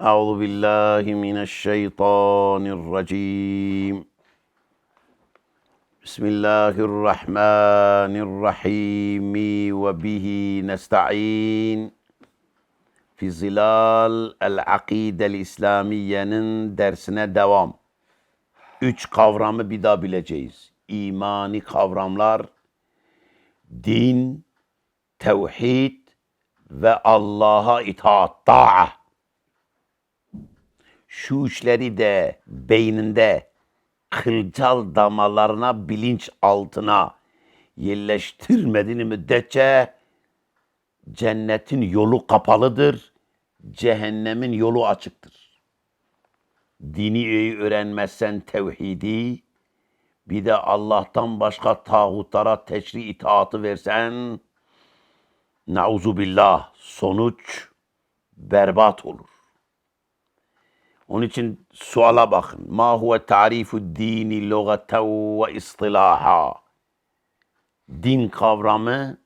أعوذ بالله من الشيطان الرجيم بسم الله الرحمن الرحيم وبه نستعين في ظلال العقيدة الإسلamiye'nin dersine devam. Üç kavramı bir daha bileceğiz. İmani kavramlar, din, tevhid ve Allah'a itaat, ta'a. Şu üçleri de beyninde kılcal damalarına, bilinç altına yerleştirmediğini müddetçe cennetin yolu kapalıdır, cehennemin yolu açıktır. Dini iyi öğrenmezsen tevhidi, bir de Allah'tan başka tağutlara teşri itaatı versen, nauzu billah, sonuç berbat olur. Onun için suala bakın. Ma huve tarifu dini lugaten ve istilaha. Din kavramı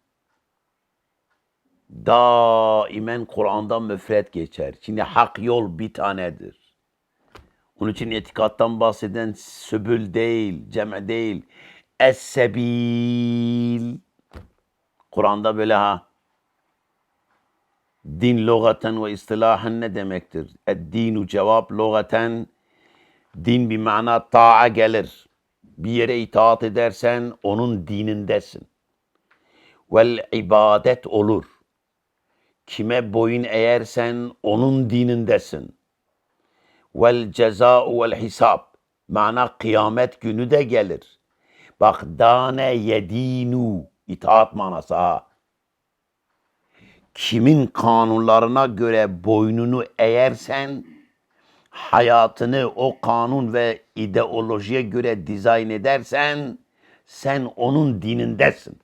daimen Kur'an'da müfret geçer. Şimdi hak yol bir tanedir. Onun için etikattan bahseden sübül değil, cem değil. Es-sebil. Kur'an'da böyle ha. Din logaten ve istilahen ne demektir? Ed-dinu cevap logaten din bir mana ta'a gelir. Bir yere itaat edersen onun dinindesin. Vel ibadet olur. Kime boyun eğersen onun dinindesin. Vel ceza'u vel hisab. Mana kıyamet günü de gelir. Bak dane yedinu itaat manası ha kimin kanunlarına göre boynunu eğersen hayatını o kanun ve ideolojiye göre dizayn edersen sen onun dinindesin.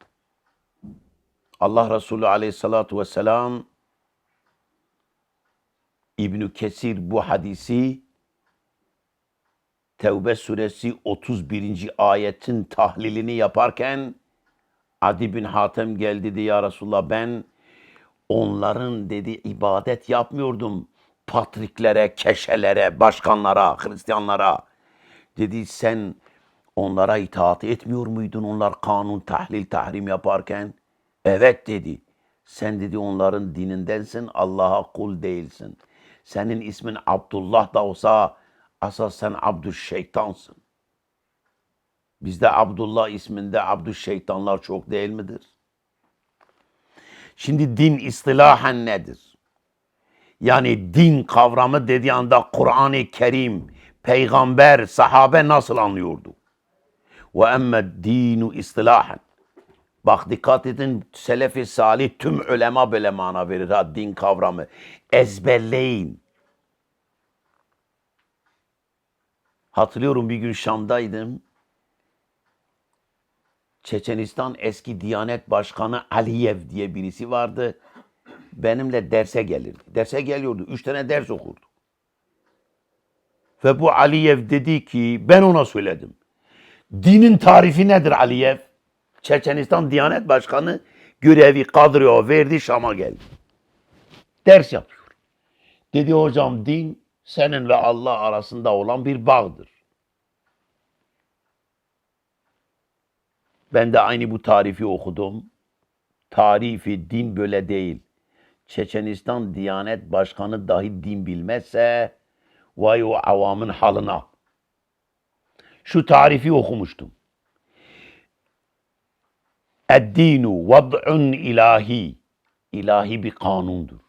Allah Resulü aleyhissalatu vesselam İbnü Kesir bu hadisi Tevbe suresi 31. ayetin tahlilini yaparken Adi bin Hatem geldi dedi ya Resulullah ben onların dedi ibadet yapmıyordum patriklere, keşelere, başkanlara, Hristiyanlara. Dedi sen onlara itaat etmiyor muydun onlar kanun, tahlil, tahrim yaparken? Evet dedi. Sen dedi onların dinindensin, Allah'a kul değilsin. Senin ismin Abdullah da olsa asas sen Abdüşşeytansın. Bizde Abdullah isminde Abdüşşeytanlar çok değil midir? Şimdi din istilahen nedir? Yani din kavramı dediği anda Kur'an-ı Kerim, peygamber, sahabe nasıl anlıyordu? Ve emme dinu istilahen. Bak dikkat edin Selefi Salih tüm ulema böyle mana verir ha din kavramı. Ezberleyin. Hatırlıyorum bir gün Şam'daydım. Çeçenistan eski Diyanet Başkanı Aliyev diye birisi vardı. Benimle derse gelirdi. Derse geliyordu. Üç tane ders okurdu. Ve bu Aliyev dedi ki ben ona söyledim. Dinin tarifi nedir Aliyev? Çeçenistan Diyanet Başkanı görevi kadroya verdi Şam'a geldi. Ders yapıyor. Dedi hocam din seninle Allah arasında olan bir bağdır. Ben de aynı bu tarifi okudum. Tarifi din böyle değil. Çeçenistan Diyanet Başkanı dahi din bilmezse vay o avamın halına. Şu tarifi okumuştum. Eddinu vad'un ilahi. İlahi bir kanundur.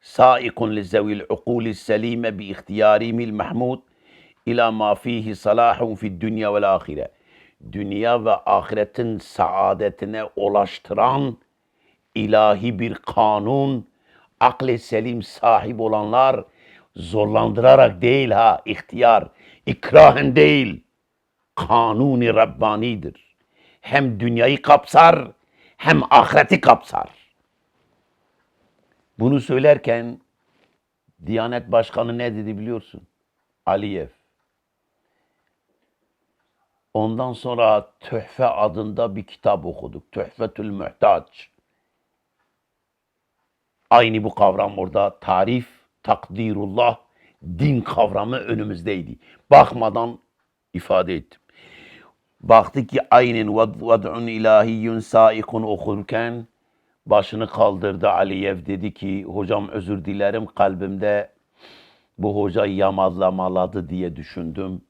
Saikun li zevil ukuli selime bi ihtiyarihimil mahmud ila ma fihi salahun fi dünya vel ahire dünya ve ahiretin saadetine ulaştıran ilahi bir kanun, akli selim sahip olanlar zorlandırarak değil ha, ihtiyar, ikrahen değil, kanuni Rabbani'dir. Hem dünyayı kapsar, hem ahireti kapsar. Bunu söylerken Diyanet Başkanı ne dedi biliyorsun? Aliyev. Ondan sonra Töhfe adında bir kitap okuduk. Töhfetül Muhtaç. Aynı bu kavram orada tarif takdirullah, din kavramı önümüzdeydi. Bakmadan ifade ettim. Baktık ki aynen vad- vad'un ilahiyyun saikun okurken başını kaldırdı Aliyev dedi ki hocam özür dilerim kalbimde bu hoca yamazlamaladı diye düşündüm.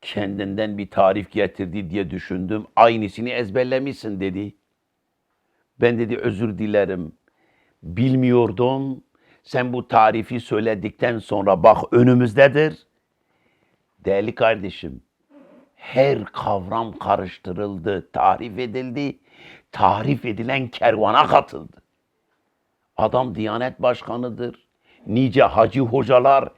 Kendinden bir tarif getirdi diye düşündüm. Aynısını ezberlemişsin dedi. Ben dedi özür dilerim. Bilmiyordum. Sen bu tarifi söyledikten sonra bak önümüzdedir. Değerli kardeşim, her kavram karıştırıldı, tarif edildi. Tarif edilen kervana katıldı. Adam Diyanet Başkanı'dır. Nice hacı hocalar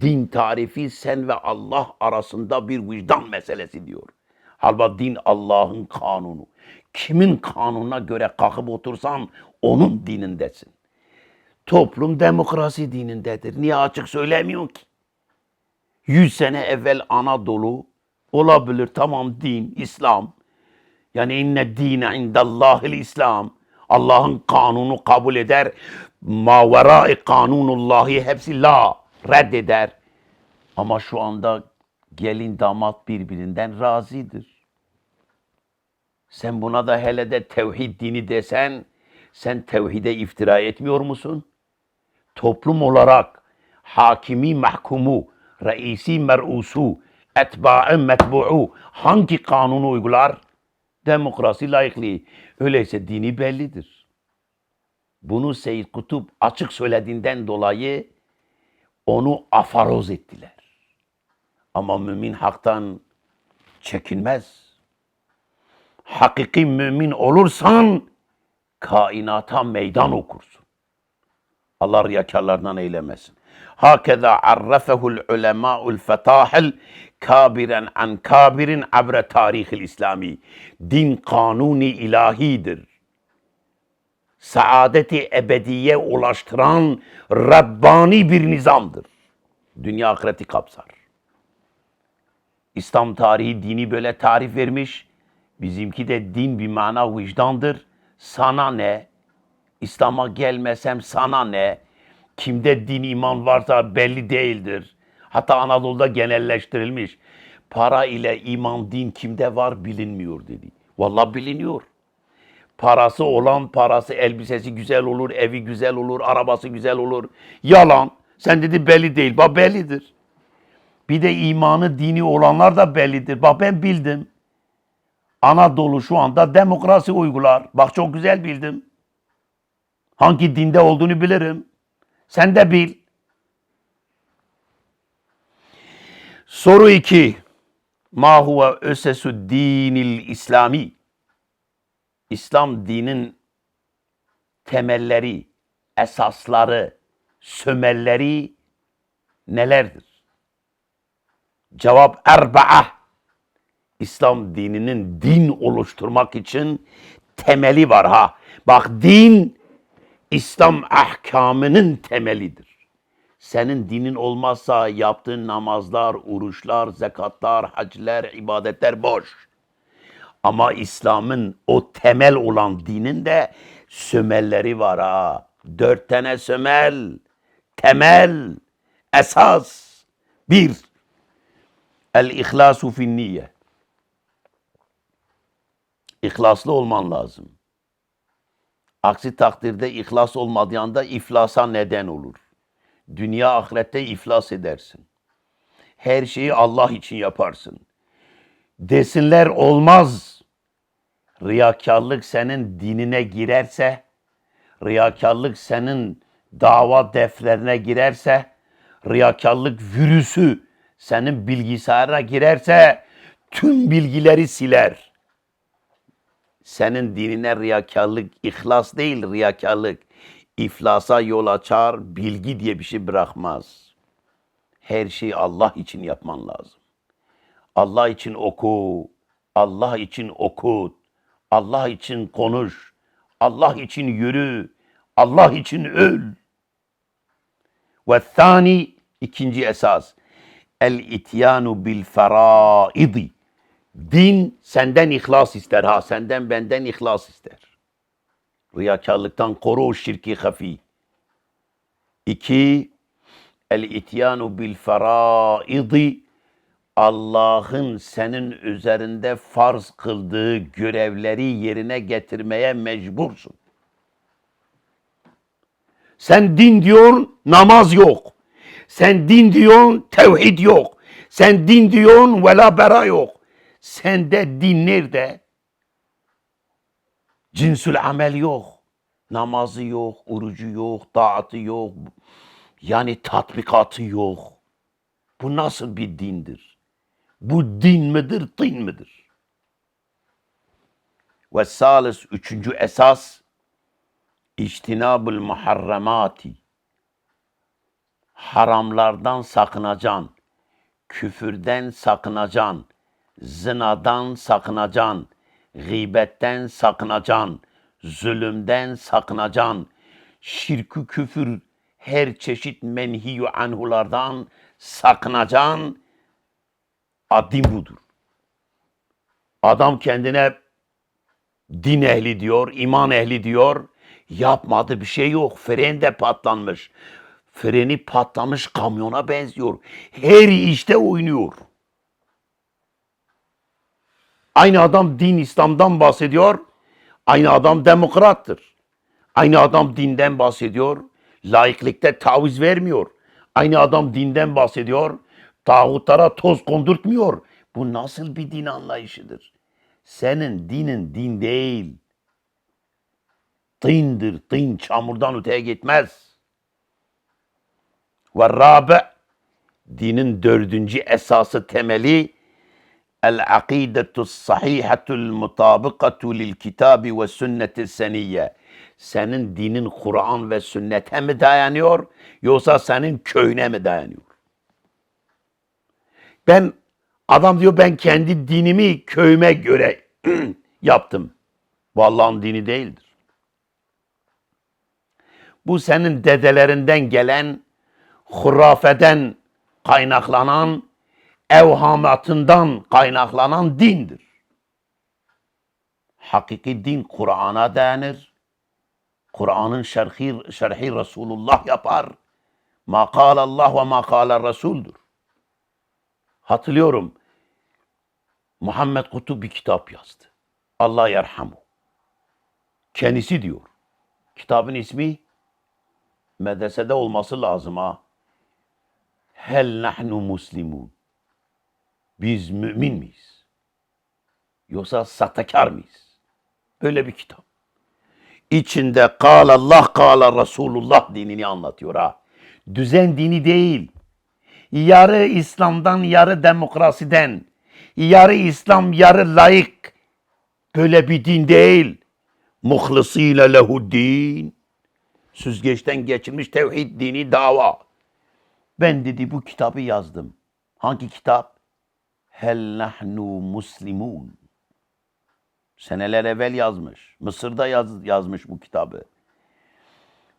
din tarifi sen ve Allah arasında bir vicdan meselesi diyor. Halbuki din Allah'ın kanunu. Kimin kanununa göre kalkıp otursan onun dinindesin. Toplum demokrasi dinindedir. Niye açık söylemiyor ki? Yüz sene evvel Anadolu olabilir tamam din, İslam. Yani inne dine indallahil İslam. Allah'ın kanunu kabul eder. Maverai kanunullahi hepsi la reddeder. Ama şu anda gelin damat birbirinden razidir. Sen buna da hele de tevhid dini desen sen tevhide iftira etmiyor musun? Toplum olarak hakimi mahkumu, reisi mer'usu, etbaı metbu'u hangi kanunu uygular? Demokrasi layıklığı. Öyleyse dini bellidir. Bunu Seyyid Kutup açık söylediğinden dolayı onu afaroz ettiler. Ama mümin haktan çekinmez. Hakiki mümin olursan kainata meydan okursun. Allah riyakarlardan eylemesin. Hakeza arrafehul ulemâ'ul fetâhil kabiren an kabirin abre tarihil İslami. Din kanuni ilahidir. Saadeti ebediye ulaştıran Rabbani bir nizamdır. Dünya ahireti kapsar. İslam tarihi dini böyle tarif vermiş. Bizimki de din bir mana vicdandır. Sana ne? İslam'a gelmesem sana ne? Kimde din iman varsa belli değildir. Hatta Anadolu'da genelleştirilmiş. Para ile iman din kimde var bilinmiyor dedi. Vallahi biliniyor. Parası olan parası elbisesi güzel olur, evi güzel olur, arabası güzel olur. Yalan. Sen dedi belli değil. Bak bellidir. Bir de imanı dini olanlar da bellidir. Bak ben bildim. Anadolu şu anda demokrasi uygular. Bak çok güzel bildim. Hangi dinde olduğunu bilirim. Sen de bil. Soru 2. Ma huve ösesü dinil İslami? İslam dinin temelleri, esasları, sömelleri nelerdir? Cevap erba'a. İslam dininin din oluşturmak için temeli var ha. Bak din İslam ahkamının temelidir. Senin dinin olmazsa yaptığın namazlar, oruçlar, zekatlar, hacler, ibadetler boş. Ama İslam'ın o temel olan dinin de sömelleri var ha. Dört tane sömel, temel, esas. Bir, el-ihlasu fin niyye. İhlaslı olman lazım. Aksi takdirde ihlas olmadığı anda iflasa neden olur. Dünya ahirette iflas edersin. Her şeyi Allah için yaparsın. Desinler olmaz. Riyakarlık senin dinine girerse, riyakarlık senin dava defterine girerse, riyakarlık virüsü senin bilgisayarına girerse tüm bilgileri siler senin dinine riyakarlık, ihlas değil riyakarlık, iflasa yol açar, bilgi diye bir şey bırakmaz. Her şeyi Allah için yapman lazım. Allah için oku, Allah için okut, Allah için konuş, Allah için yürü, Allah için öl. Ve thani, ikinci esas, el ityanu bil feraidi. Din senden ihlas ister ha, senden benden ihlas ister. Riyakarlıktan koru şirki hafi. İki, el ityanu bil faraidi Allah'ın senin üzerinde farz kıldığı görevleri yerine getirmeye mecbursun. Sen din diyorsun, namaz yok. Sen din diyorsun, tevhid yok. Sen din diyorsun, vela bera yok. Sende din nerede? Cinsül amel yok. Namazı yok, orucu yok, taatı yok. Yani tatbikatı yok. Bu nasıl bir dindir? Bu din midir, din midir? Ve salis, üçüncü esas, İçtinabul muharramati. Haramlardan sakınacaksın. Küfürden sakınacaksın. Zinadan sakınacaksın. Gıybetten sakınacaksın. Zulümden sakınacaksın. Şirkü küfür her çeşit menhiyu anhulardan sakınacaksın. Adim budur. Adam kendine din ehli diyor, iman ehli diyor. Yapmadı bir şey yok. Fren de patlanmış. Freni patlamış kamyona benziyor. Her işte oynuyor. Aynı adam din İslam'dan bahsediyor. Aynı adam demokrattır. Aynı adam dinden bahsediyor. Laiklikte taviz vermiyor. Aynı adam dinden bahsediyor. Tağutlara toz kondurtmuyor. Bu nasıl bir din anlayışıdır? Senin dinin din değil. Tindir, tin çamurdan öteye gitmez. Ve rabe, dinin dördüncü esası temeli, el akidetu sahihatul mutabıkatu lil kitabi ve sünneti seniyye. Senin dinin Kur'an ve sünnete mi dayanıyor, yoksa senin köyüne mi dayanıyor? Ben adam diyor ben kendi dinimi köyüme göre yaptım. Bu Allah'ın dini değildir. Bu senin dedelerinden gelen hurafeden kaynaklanan evhamatından kaynaklanan dindir. Hakiki din Kur'an'a dayanır. Kur'an'ın şerhi, şerhi Resulullah yapar. Ma Allah ve ma kâle Resul'dur. Hatırlıyorum. Muhammed Kutup bir kitap yazdı. Allah yerhamu. Kendisi diyor. Kitabın ismi medresede olması lazım ha. Hel nahnu muslimun. Biz mümin miyiz? Yoksa satakar mıyız? Böyle bir kitap. İçinde kal Allah kal Resulullah dinini anlatıyor ha. Düzen dini değil. Yarı İslam'dan yarı demokrasiden. Yarı İslam yarı layık. Böyle bir din değil. Muhlısıyla lehuddin. Süzgeçten geçirmiş tevhid dini dava. Ben dedi bu kitabı yazdım. Hangi kitap? Hel nahnu muslimun. Seneler evvel yazmış. Mısır'da yaz, yazmış bu kitabı.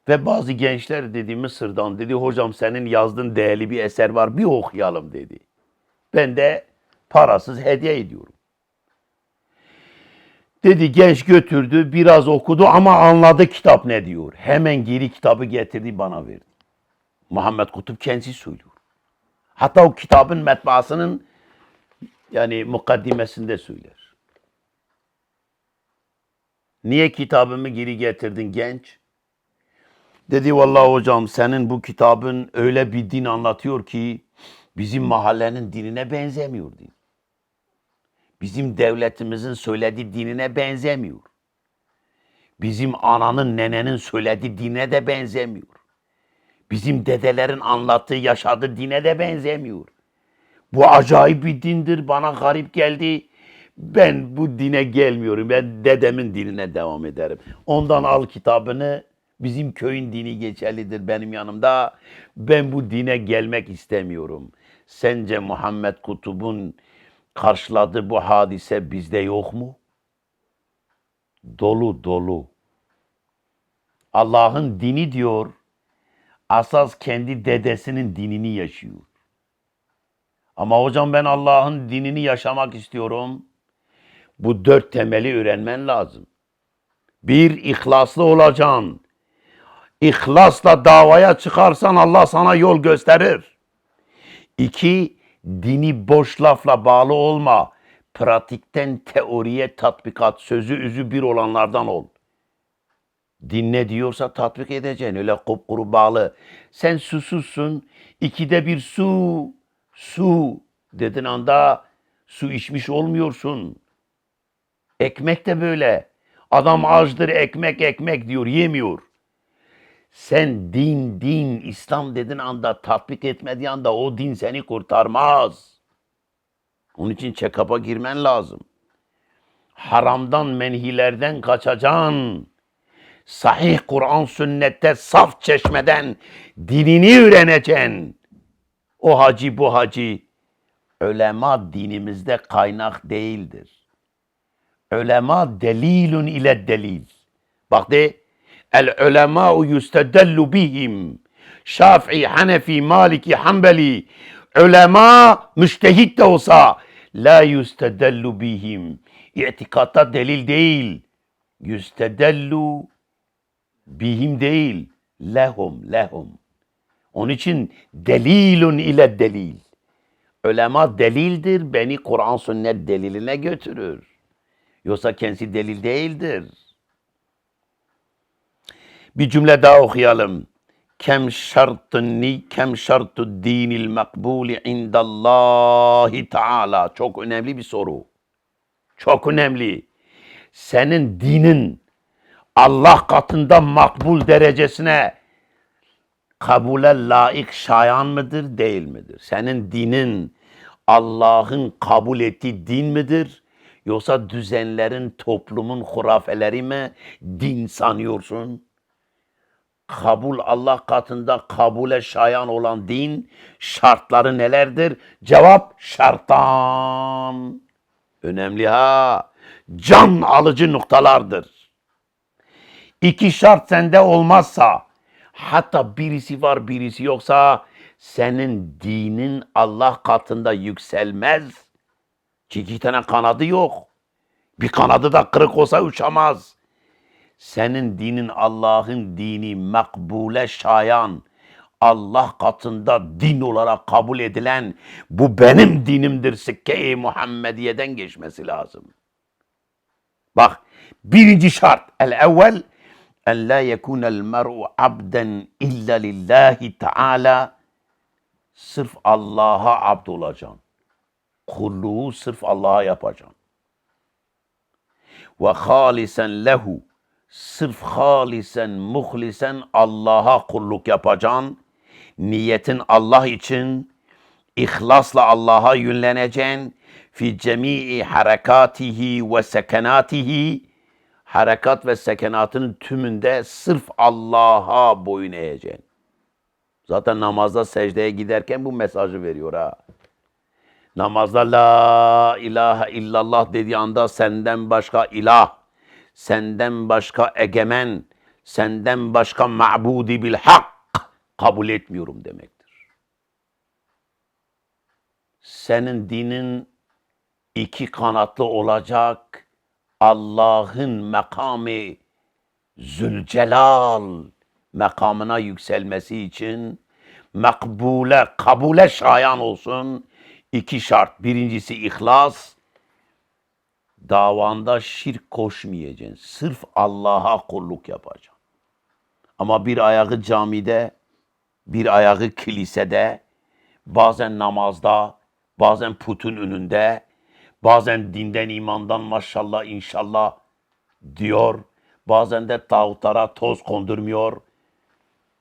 Ve bazı gençler dedi Mısır'dan dedi hocam senin yazdığın değerli bir eser var bir okuyalım dedi. Ben de parasız hediye ediyorum. Dedi genç götürdü biraz okudu ama anladı kitap ne diyor. Hemen geri kitabı getirdi bana verdi. Muhammed Kutup kendisi söylüyor. Hatta o kitabın metbaasının yani mukaddimesinde söyler. Niye kitabımı geri getirdin genç? Dedi vallahi hocam senin bu kitabın öyle bir din anlatıyor ki bizim mahallenin dinine benzemiyor din. Bizim devletimizin söylediği dinine benzemiyor. Bizim ananın nenenin söylediği dine de benzemiyor. Bizim dedelerin anlattığı yaşadığı dine de benzemiyor. Bu acayip bir dindir bana garip geldi. Ben bu dine gelmiyorum. Ben dedemin dinine devam ederim. Ondan al kitabını. Bizim köyün dini geçerlidir benim yanımda. Ben bu dine gelmek istemiyorum. Sence Muhammed Kutub'un karşıladığı bu hadise bizde yok mu? Dolu dolu. Allah'ın dini diyor, asas kendi dedesinin dinini yaşıyor. Ama hocam ben Allah'ın dinini yaşamak istiyorum. Bu dört temeli öğrenmen lazım. Bir, ihlaslı olacaksın. İhlasla davaya çıkarsan Allah sana yol gösterir. İki, dini boş lafla bağlı olma. Pratikten teoriye tatbikat, sözü üzü bir olanlardan ol. Din ne diyorsa tatbik edeceksin. Öyle kupkuru bağlı. Sen susuzsun. ikide bir su, su dedin anda su içmiş olmuyorsun. Ekmek de böyle. Adam açdır ekmek ekmek diyor yemiyor. Sen din din İslam dedin anda tatbik etmediğin anda o din seni kurtarmaz. Onun için check-up'a girmen lazım. Haramdan menhilerden kaçacaksın. Sahih Kur'an sünnette saf çeşmeden dinini öğreneceksin. O hacı bu hacı ölema dinimizde kaynak değildir. Ölema delilun ile delil. Bak de el ulemâ'u yustedellu bihim. Şafii, Hanefi, Maliki, Hanbeli. Ulema müştehit de olsa la yustedellu bihim. İtikatta delil değil. Yustedellu bihim değil. Lehum, lehum. Onun için delilun ile delil. Ölema delildir, beni Kur'an sünnet deliline götürür. Yoksa kendisi delil değildir. Bir cümle daha okuyalım. Kem şartın ni kem şartu dinil makbuli indallahi Teala. Çok önemli bir soru. Çok önemli. Senin dinin Allah katında makbul derecesine kabule layık şayan mıdır değil midir? Senin dinin Allah'ın kabul ettiği din midir? Yoksa düzenlerin, toplumun hurafeleri mi din sanıyorsun? Kabul Allah katında kabule şayan olan din şartları nelerdir? Cevap şarttan. Önemli ha. Can alıcı noktalardır. İki şart sende olmazsa hatta birisi var birisi yoksa senin dinin Allah katında yükselmez. Çünkü iki tane kanadı yok. Bir kanadı da kırık olsa uçamaz. Senin dinin Allah'ın dini makbule şayan, Allah katında din olarak kabul edilen bu benim dinimdir sikke-i Muhammediye'den geçmesi lazım. Bak birinci şart el evvel en la yekunel mer'u abden illa lillahi teala sırf Allah'a abd olacaksın. Kulluğu sırf Allah'a yapacaksın. Ve halisen lehu sırf halisen muhlisen Allah'a kulluk yapacaksın. Niyetin Allah için ihlasla Allah'a yönleneceksin. Fi cemii harekatihi ve sekenatihi harekat ve sekenatının tümünde sırf Allah'a boyun eğeceksin. Zaten namazda secdeye giderken bu mesajı veriyor ha. Namazda la ilahe illallah dediği anda senden başka ilah, senden başka egemen, senden başka ma'budi bil hak kabul etmiyorum demektir. Senin dinin iki kanatlı olacak Allah'ın makamı Zülcelal makamına yükselmesi için makbule, kabule şayan olsun. İki şart. Birincisi ihlas. Davanda şirk koşmayacaksın. Sırf Allah'a kulluk yapacaksın. Ama bir ayağı camide, bir ayağı kilisede, bazen namazda, bazen putun önünde, bazen dinden imandan maşallah inşallah diyor. Bazen de tağutlara toz kondurmuyor.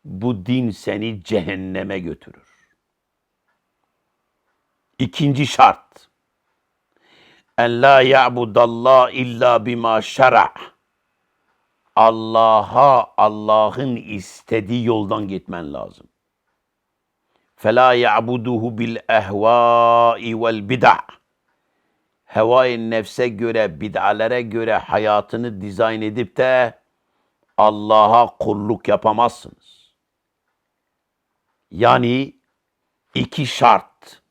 Bu din seni cehenneme götürür. İkinci şart. En la ya'budallah illa bima şera. Allah'a Allah'ın istediği yoldan gitmen lazım. Fela ya'buduhu bil ehvai vel bid'a. Hevai nefse göre, bid'alere göre hayatını dizayn edip de Allah'a kulluk yapamazsınız. Yani iki şart.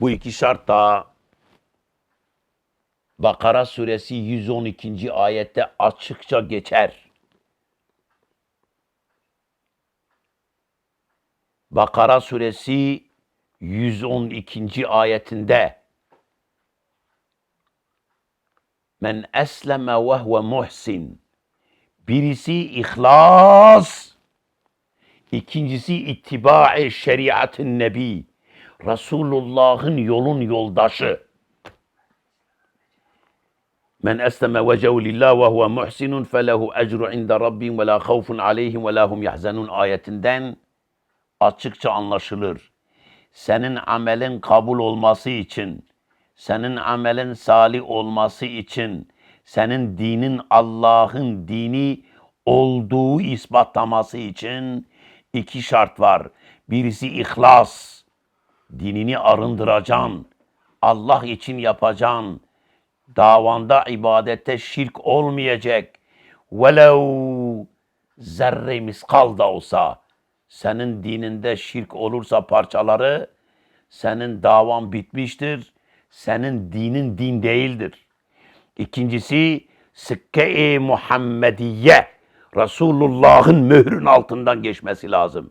Bu iki şart da Bakara suresi 112. ayette açıkça geçer. Bakara suresi 112. ayetinde Men esleme ve huve muhsin. Birisi ihlas, ikincisi ittiba-i şeriatın nebi. Resulullah'ın yolun yoldaşı. Men esleme vecehu lillah ve huve muhsinun felehu ecru inde rabbim ve la havfun aleyhim ve la açıkça anlaşılır. Senin amelin kabul olması için, senin amelin salih olması için, senin dinin Allah'ın dini olduğu ispatlaması için iki şart var. Birisi ihlas, dinini arındıracaksın, Allah için yapacaksın, davanda ibadette şirk olmayacak. Velev zerre miskal da olsa senin dininde şirk olursa parçaları senin davan bitmiştir. Senin dinin din değildir. İkincisi sıkke-i Muhammediye Resulullah'ın mührün altından geçmesi lazım.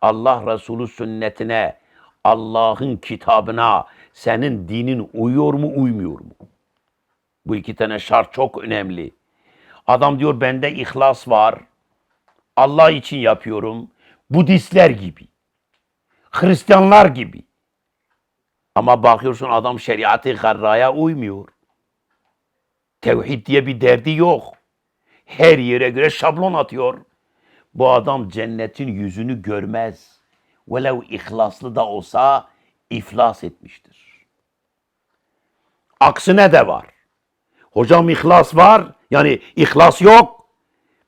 Allah Resulü sünnetine, Allah'ın kitabına senin dinin uyuyor mu uymuyor mu? Bu iki tane şart çok önemli. Adam diyor bende ihlas var. Allah için yapıyorum. Budistler gibi. Hristiyanlar gibi. Ama bakıyorsun adam şeriatı garraya uymuyor. Tevhid diye bir derdi yok. Her yere göre şablon atıyor. Bu adam cennetin yüzünü görmez. Velev ihlaslı da olsa iflas etmiştir. Aksine de var. Hocam ihlas var. Yani ihlas yok.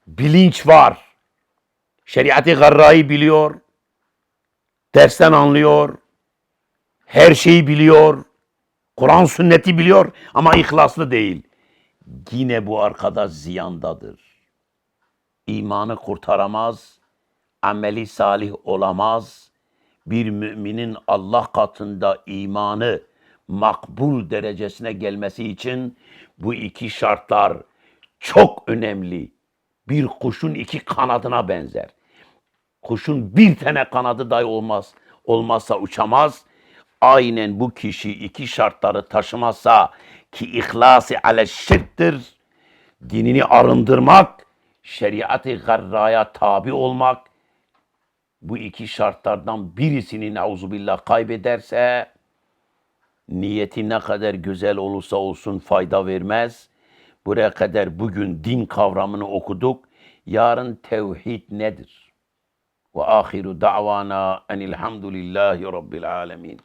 Bilinç var. Şeriatı garrayı biliyor. Dersten anlıyor. Her şeyi biliyor. Kur'an sünneti biliyor ama ihlaslı değil. Yine bu arkadaş ziyandadır. İmanı kurtaramaz. Ameli salih olamaz. Bir müminin Allah katında imanı makbul derecesine gelmesi için bu iki şartlar çok önemli. Bir kuşun iki kanadına benzer. Kuşun bir tane kanadı dahi olmaz. Olmazsa uçamaz. Aynen bu kişi iki şartları taşımazsa ki ihlası ale. Dinini arındırmak, şeriatı garraya tabi olmak. Bu iki şartlardan birisini neuzubillah kaybederse niyeti ne kadar güzel olursa olsun fayda vermez. Buraya kadar bugün din kavramını okuduk. Yarın tevhid nedir? Ve ahiru da'vana enilhamdülillahi rabbil alemin.